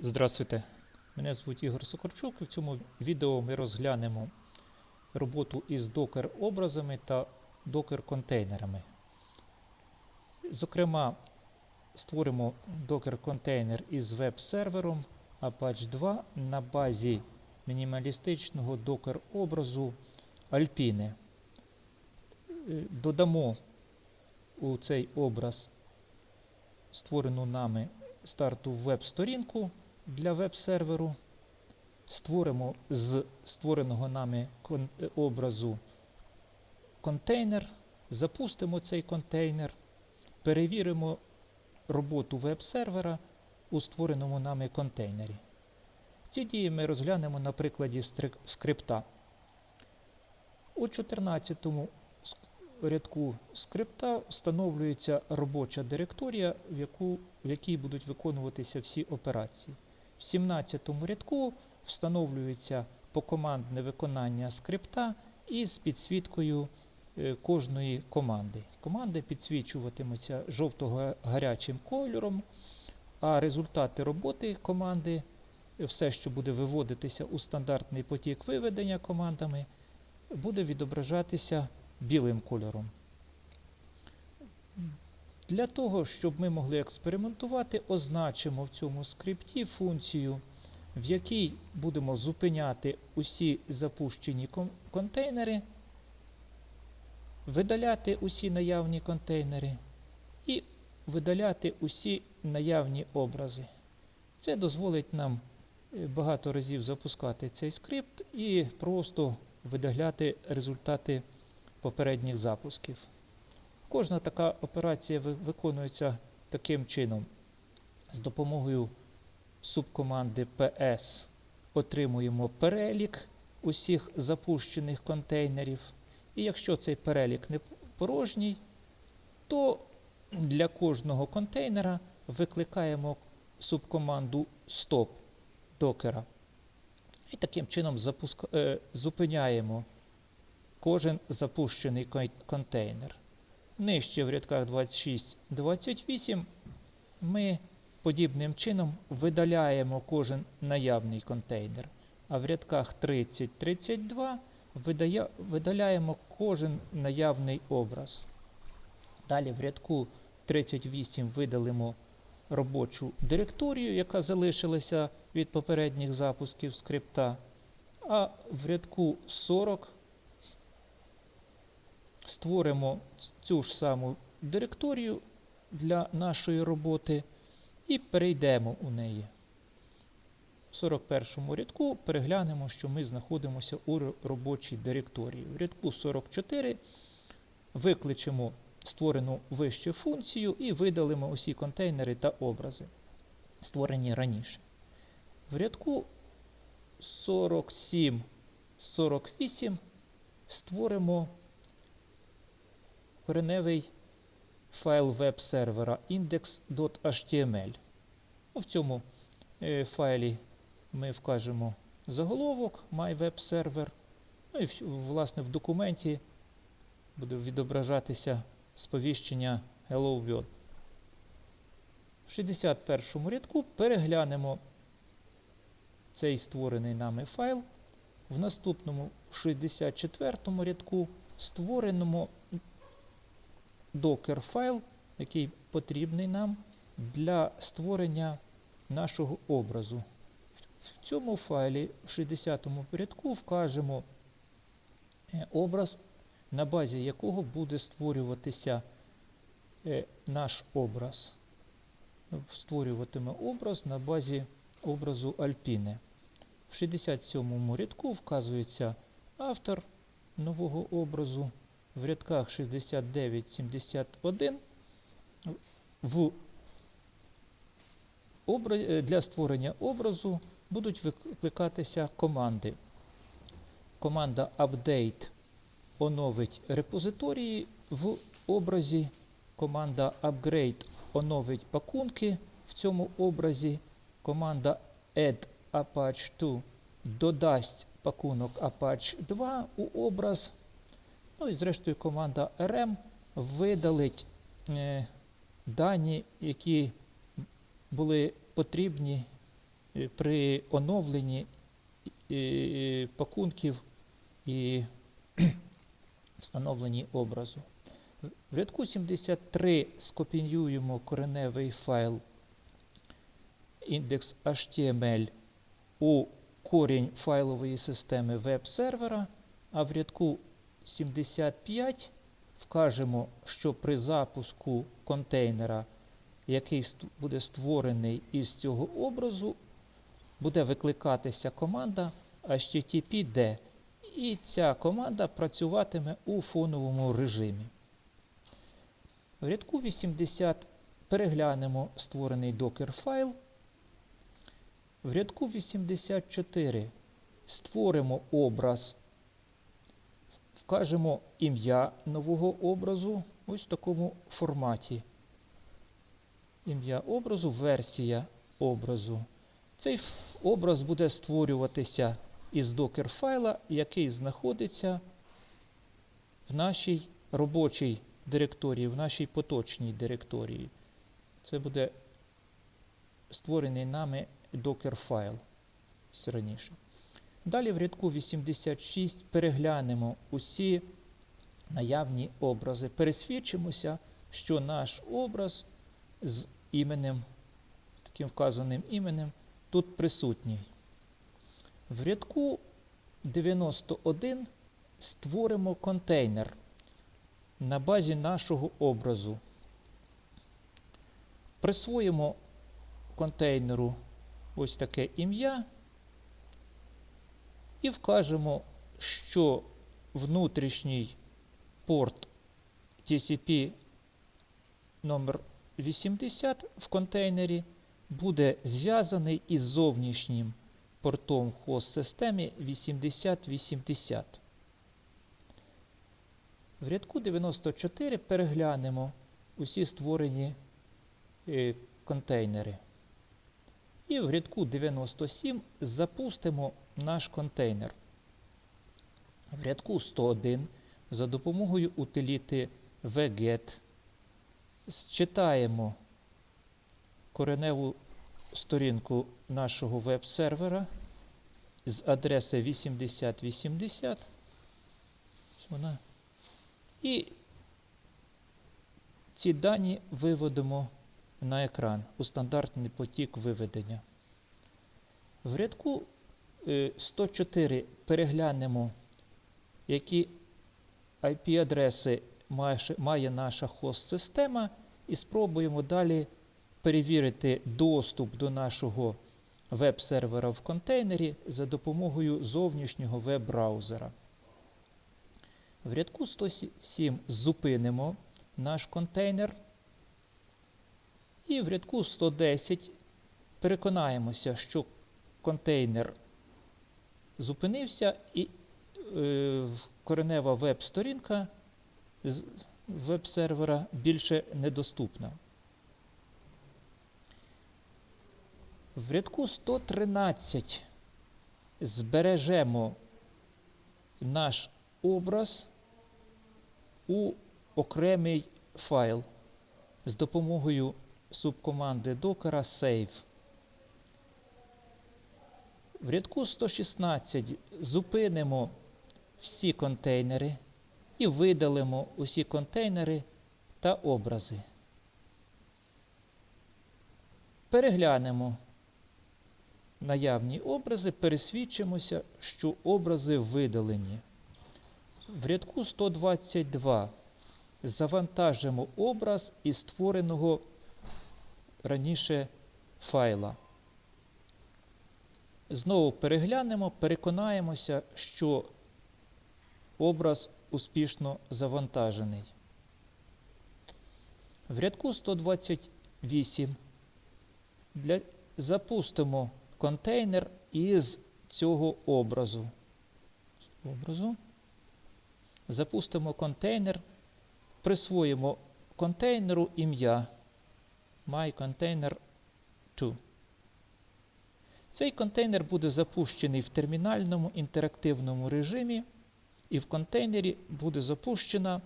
Здравствуйте, мене звуть Ігор Сокорчук. і В цьому відео ми розглянемо роботу із докер-образами та докер-контейнерами. Зокрема, створимо докер-контейнер із веб-сервером Apache 2 на базі мінімалістичного докер-образу Alpine. Додамо у цей образ створену нами старту веб-сторінку для веб-серверу. Створимо з створеного нами е, образу контейнер, запустимо цей контейнер, перевіримо роботу веб-сервера у створеному нами контейнері. Ці дії ми розглянемо на прикладі скрипта. У 14 ск- рядку скрипта встановлюється робоча директорія, в, яку, в якій будуть виконуватися всі операції. В 17 рядку встановлюється покомандне виконання скрипта із підсвіткою е, кожної команди. Команди підсвічуватимуться жовто-гарячим кольором, а результати роботи команди, е, все, що буде виводитися у стандартний потік виведення командами, буде відображатися білим кольором. Для того, щоб ми могли експериментувати, означимо в цьому скрипті функцію, в якій будемо зупиняти усі запущені контейнери, видаляти усі наявні контейнери і видаляти усі наявні образи. Це дозволить нам е, багато разів запускати цей скрипт і просто видаляти результати попередніх запусків. Кожна така операція виконується таким чином. З допомогою субкоманди PS отримуємо перелік усіх запущених контейнерів. І якщо цей перелік не порожній, то для кожного контейнера викликаємо субкоманду stop докера. І таким чином запуска... е, зупиняємо кожен запущений контейнер. Нижче в рядках 26-28 ми подібним чином видаляємо кожен наявний контейнер, а в рядках 30-32 видаляємо кожен наявний образ. Dалі в рядку 38 видалимо робочу директорію, яка залишилася від попередніх запусків скрипта, а в рядку 40 створимо цю ж саму директорію для нашої роботи і перейдемо у неї. В 41 рядку переглянемо, що ми знаходимося у робочій директорії. В рядку 44 викличемо створену вище функцію і видалимо усі контейнери та образи, створені раніше. В рядку 47-48 створимо кореневий файл веб-сервера index.html. Ну, В цьому е, файлі ми вкажемо заголовок MyWebServer. Ну і власне в документі буде відображатися сповіщення Hello World. В 61 рядку переглянемо цей створений нами файл. В наступному, в 64 рядку, створеному докер файл, який потрібний нам для створення нашого образу. В цьому файлі в 60-му рядку вкажемо е, образ, на базі якого буде створюватися е, наш образ. Створюватиме образ на базі образу Альпіни. В 67 му рядку вказується автор нового образу. В рядках 69-71 в е, для створення образу будуть викликатися команди. Команда update оновить репозиторії в образі. Команда upgrade оновить пакунки в цьому образі. Команда add Apache 2 додасть пакунок Apache 2 у образ. Ну і зрештою команда RM видалить е, дані, які були потрібні е, при оновленні пакунків і встановленні образу. В рядку 73 скопіюємо кореневий файл індекс HTML у корінь файлової системи веб-сервера, а в рядку 75 вкажемо, що при запуску контейнера, який буде створений із цього образу, буде викликатися команда httpd, і ця команда працюватиме у фоновому режимі. В рядку 80 переглянемо створений докер файл. В рядку 84 створимо образ, вкажемо ім'я нового образу ось в такому форматі. Ім'я образу, версія образу. Цей образ буде створюватися із докер файла, який знаходиться в нашій робочій директорії, в нашій поточній директорії. Це буде створений нами докер файл раніше. Далі в рядку 86 переглянемо усі наявні образи. Пересвідчимося, що наш образ з іменем, таким вказаним іменем, тут присутній. В рядку 91 створимо контейнер на базі нашого образу. Присвоїмо контейнеру ось таке ім'я і вкажемо, що внутрішній порт TCP номер 80 в контейнері буде зв'язаний із зовнішнім портом в хост-системі 8080. В рядку 94 переглянемо усі створені е, контейнери. І в рядку 97 запустимо наш контейнер. В рядку 101 за допомогою утиліти wget считаємо кореневу сторінку нашого веб-сервера з адреси 8080. Вона. І ці дані виведемо на екран у стандартний потік виведення. В рядку 104 переглянемо, які IP-адреси має- має наша хост-система, і спробуємо далі перевірити доступ до нашого веб-сервера в контейнері за допомогою зовнішнього веб-браузера. В рядку 107 зупинимо наш контейнер. І в рядку 110 переконаємося, що контейнер зупинився і е, коренева веб-сторінка з веб-сервера більше недоступна. В рядку 113 збережемо наш образ у окремий файл з допомогою субкоманди докера save. В рядку 116 зупинимо всі контейнери і видалимо усі контейнери та образи. Переглянемо наявні образи, пересвідчимося, що образи видалені. В рядку 122 завантажимо образ із створеного раніше файла. Знову переглянемо, переконаємося, що образ успішно завантажений. В рядку 128 для, запустимо контейнер із цього образу. образу. Запустимо контейнер, присвоїмо контейнеру ім'я mycontainer2. Цей контейнер буде запущений в термінальному інтерактивному режимі, і в контейнері буде, запущена,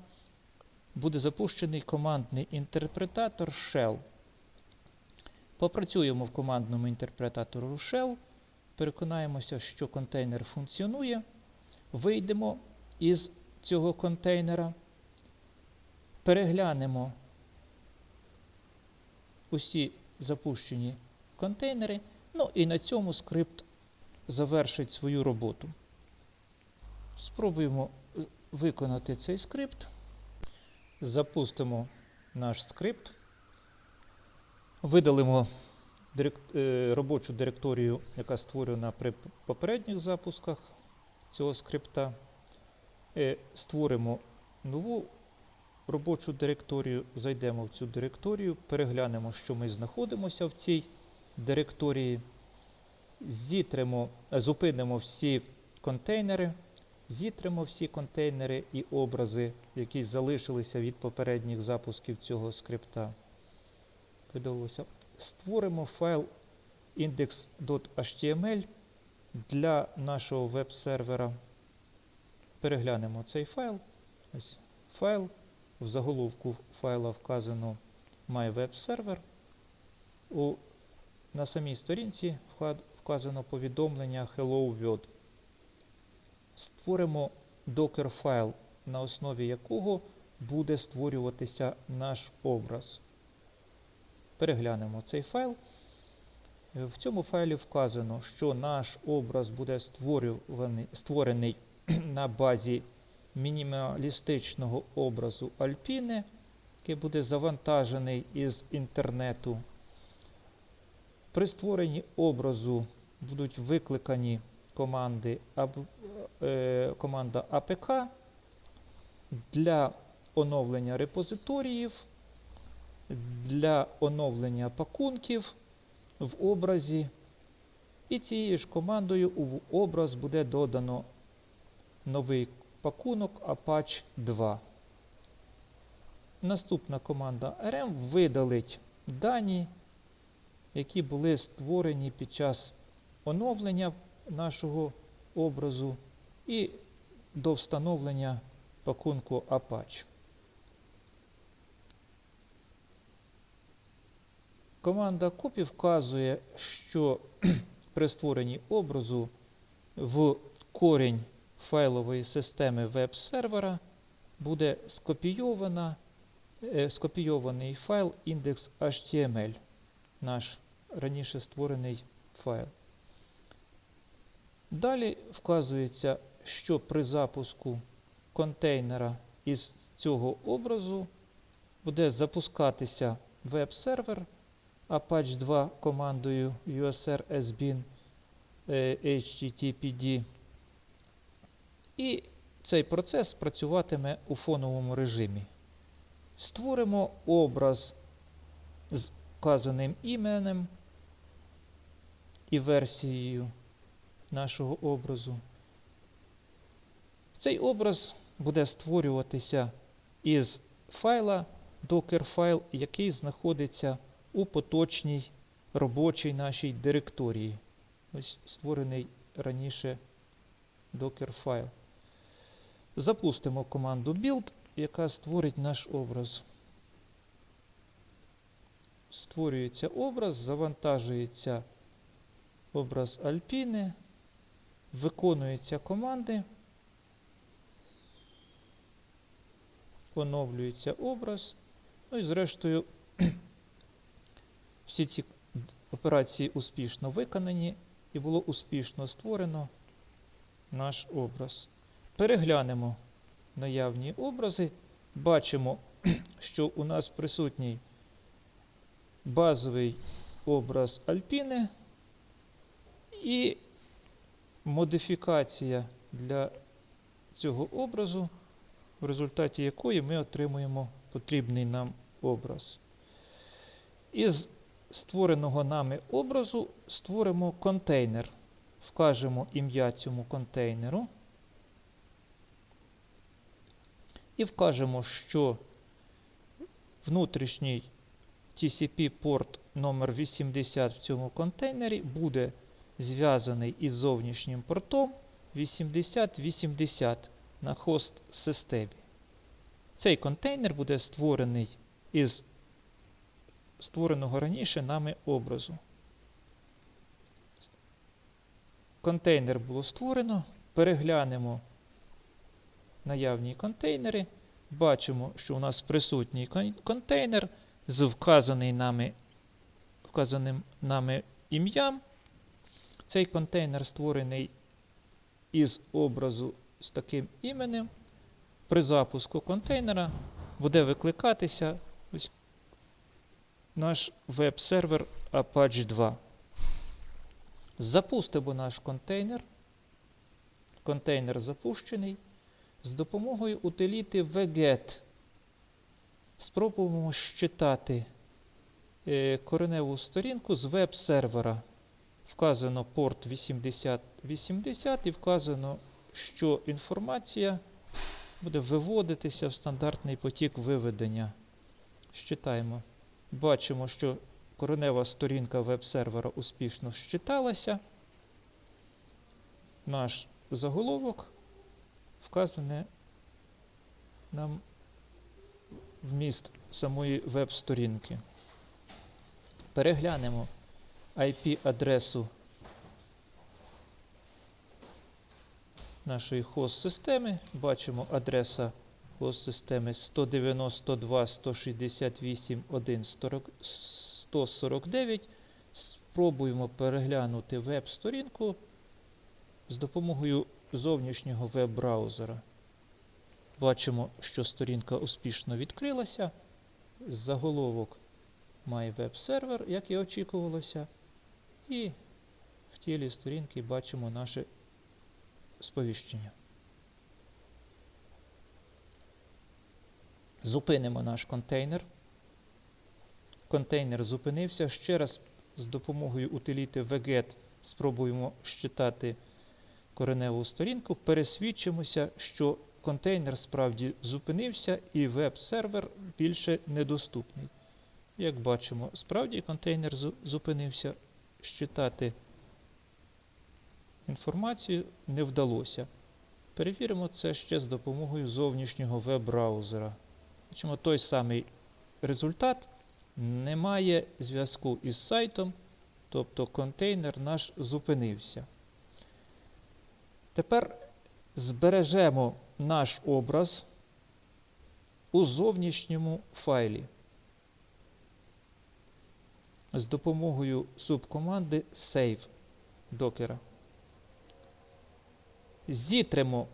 буде запущений командний інтерпретатор Shell. Попрацюємо в командному інтерпретатору Shell, переконаємося, що контейнер функціонує, вийдемо із цього контейнера, переглянемо усі запущені контейнери, ну і на цьому скрипт завершить свою роботу. Спробуємо е, виконати цей скрипт. Запустимо наш скрипт. Видалимо е, робочу директорію, яка створена при попередніх запусках цього скрипта. Е, Створимо нову робочу директорію, зайдемо в цю директорію, переглянемо, що ми знаходимося в цій директорії, зітримо, е, зупинимо всі контейнери, зітримо всі контейнери і образи, які залишилися від попередніх запусків цього скрипта. Видалося. Створимо файл index.html для нашого веб-сервера. Переглянемо цей файл. Ось файл. В заголовку файла вказано My Web Server. У, на самій сторінці вказано повідомлення Hello World. Створимо Docker файл, на основі якого буде створюватися наш образ. Переглянемо цей файл. В цьому файлі вказано, що наш образ буде створений на базі мінімалістичного образу Альпіни, який буде завантажений із інтернету. При створенні образу будуть викликані команди, е, команда APK для оновлення репозиторіїв, для оновлення пакунків в образі. І цією ж командою у образ буде додано новий пакунок Apache 2. Наступна команда RM видалить дані, які були створені під час оновлення нашого образу і до встановлення пакунку Apache. Команда copy вказує, що при створенні образу в корінь файлової системи веб-сервера буде е, скопійований файл index.html, наш раніше створений файл. Далі вказується, що при запуску контейнера із цього образу буде запускатися веб-сервер Apache 2 командою usr sbin е, httpd. І цей процес працюватиме у фоновому режимі. Створимо образ з вказаним іменем і версією нашого образу. Цей образ буде створюватися із файла Docker файл, який знаходиться у поточній робочій нашій директорії. Ось створений раніше Docker файл. Запустимо команду build, яка створить наш образ. Створюється образ, завантажується образ Альпіни, виконуються команди, оновлюється образ. Ну і зрештою всі ці операції успішно виконані і було успішно створено наш образ. Переглянемо наявні образи. Бачимо, що у нас присутній базовий образ Альпіни і модифікація для цього образу, в результаті якої ми отримуємо потрібний нам образ. Із створеного нами образу створимо контейнер. Вкажемо ім'я цьому контейнеру. І вкажемо, що внутрішній TCP-порт номер 80 в цьому контейнері буде зв'язаний із зовнішнім портом 8080 на хост системі. Цей контейнер буде створений із створеного раніше нами образу. Контейнер було створено. Переглянемо наявні контейнери. Бачимо, що у нас присутній контейнер з вказаний нами, вказаним нами ім'ям. Цей контейнер створений із образу з таким іменем. При запуску контейнера буде викликатися ось наш веб-сервер Apache 2. Запустимо наш контейнер. Контейнер запущений. З допомогою утиліти wget спробуємо щитати е, кореневу сторінку з веб-сервера. Вказано порт 8080 і вказано, що інформація буде виводитися в стандартний потік виведення. Щитаємо. Бачимо, що коренева сторінка веб-сервера успішно щиталася. Наш заголовок вказане нам вміст самої веб-сторінки. Переглянемо IP-адресу нашої хост-системи. Бачимо адреса хост-системи 192.168.149. Спробуємо переглянути веб-сторінку з допомогою зовнішнього веб-браузера. Бачимо, що сторінка успішно відкрилася. Заголовок має веб-сервер, як і очікувалося. І в тілі сторінки бачимо наше сповіщення. Зупинимо наш контейнер. Контейнер зупинився. Ще раз з допомогою утиліти wget спробуємо щитати кореневу сторінку. Пересвідчимося, що контейнер справді зупинився і веб-сервер більше недоступний. Як бачимо, справді контейнер зупинився. Щитати інформацію не вдалося. Перевіримо це ще з допомогою зовнішнього веб-браузера. Бачимо той самий результат. Немає зв'язку із сайтом, тобто контейнер наш зупинився. Тепер збережемо наш образ у зовнішньому файлі з допомогою субкоманди Save докера. Зітримо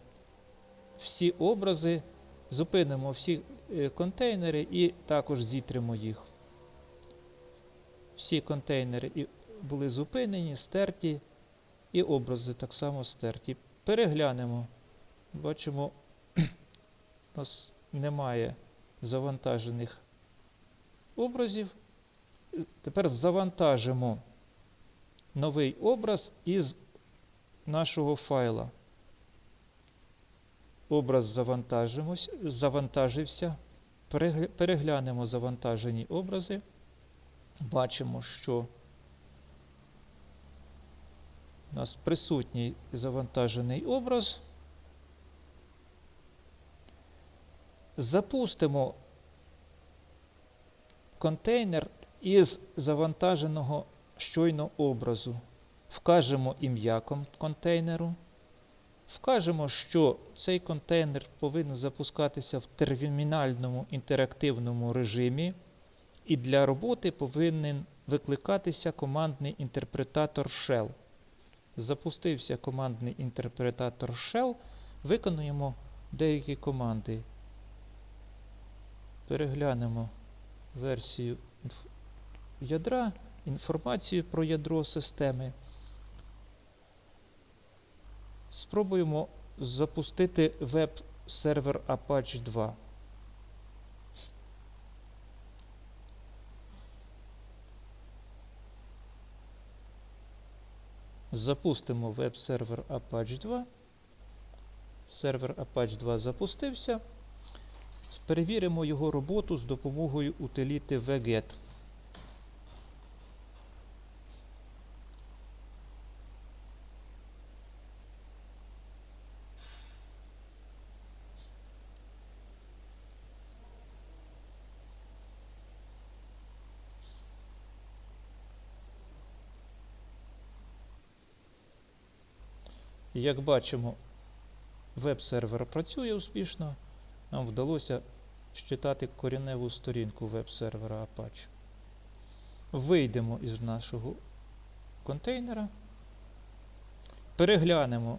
всі образи, зупинимо всі е, контейнери і також зітримо їх. Всі контейнери були зупинені, стерті, і образи так само стерті. Переглянемо. Бачимо, у нас немає завантажених образів. Тепер завантажимо новий образ із нашого файла. Образ завантажився. Переглянемо завантажені образи. Бачимо, що у нас присутній завантажений образ. Запустимо контейнер із завантаженого щойно образу. Вкажемо ім'я кон- контейнеру. Вкажемо, що цей контейнер повинен запускатися в термінальному інтерактивному режимі, і для роботи повинен викликатися командний інтерпретатор Shell. Запустився командний інтерпретатор Shell. Виконуємо деякі команди. Переглянемо версію ядра, інформацію про ядро системи. Спробуємо запустити веб-сервер Apache 2. Запустимо веб-сервер Apache 2. Сервер Apache 2 запустився. Перевіримо його роботу з допомогою утиліти wget. Як бачимо, веб-сервер працює успішно. Нам вдалося считати кореневу сторінку веб-сервера Apache. Вийдемо із нашого контейнера. Переглянемо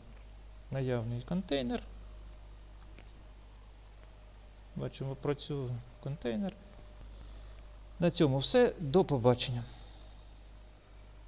наявний контейнер. Бачимо, працює контейнер. На цьому все. До побачення.